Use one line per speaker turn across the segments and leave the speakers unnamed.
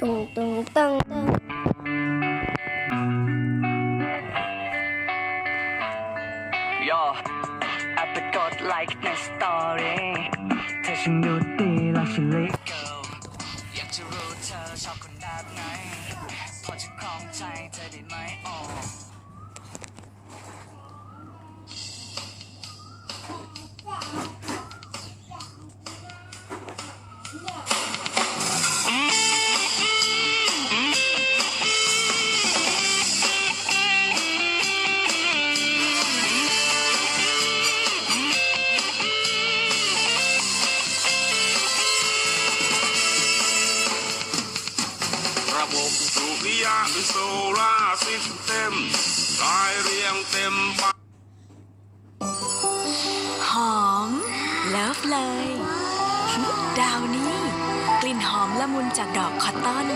ตึงตึงตึงตึง
ยอแอปไปกดไลค์ในสตอรี่เธอฉันดูดีและฉันเลิเกอยากจะรู้เธอชอบคนแบบไหนพอจะคล้องใจเธอได้ไหมอ๋อ
บบ สุริยะโซลาซิสเต็มรายเรียงเต็มบา
หอม เลิฟเลย ดาวนี้ กลิ่นหอมละมุนจากดอกคอตตอน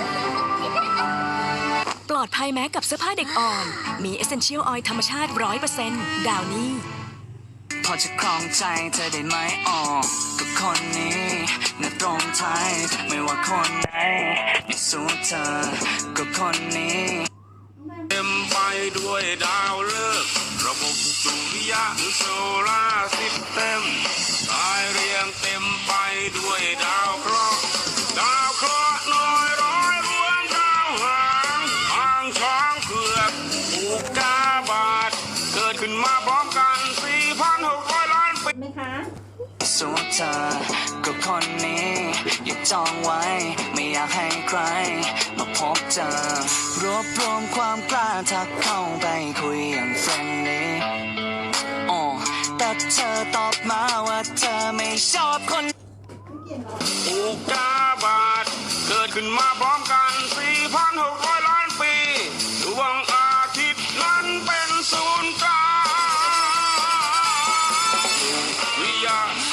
ปลอดภัยแม้กับเสื้อผ้าเด็กอ่อน มีเอเซนเชียลออยล์ธรรมชาติ100%ดาวนี้
พอจะคลองใจเธอได้ไหมออกับคนนี้น่าตรงใจไม่ว่าคนไหน สู้เธอกับคนนี้
เต็มไปด้วยดาวฤกษ์ระบบสุริยะโซลาร์ซิสเต็มรายเรียงเต็มไปด้วยดาวเคราะห์ดาวเคราะห์น้อยร้อยรวมดาวหางหางช้างเผือกอุกกาบาตเกิดขึ้นมาพร้อมกัน 4,600 ล้านปี
ไหมคะ
สู้เธอกับคนนี้อยาจองไว้ ไม่อยากให้ใครมาพบเจอ รวบรวมความกล้าทักเข้าไปคุยอย่างเฟรนลี่อ๋อแต่เธอตอบมาว่าเธอไม่ชอบคน
อุกาบาตเกิดขึ้นมาพร้อมกัน 4,600 ล้านปีดวงอาทิตย์นั้นเป็นศูนย์กลางวิยาโซ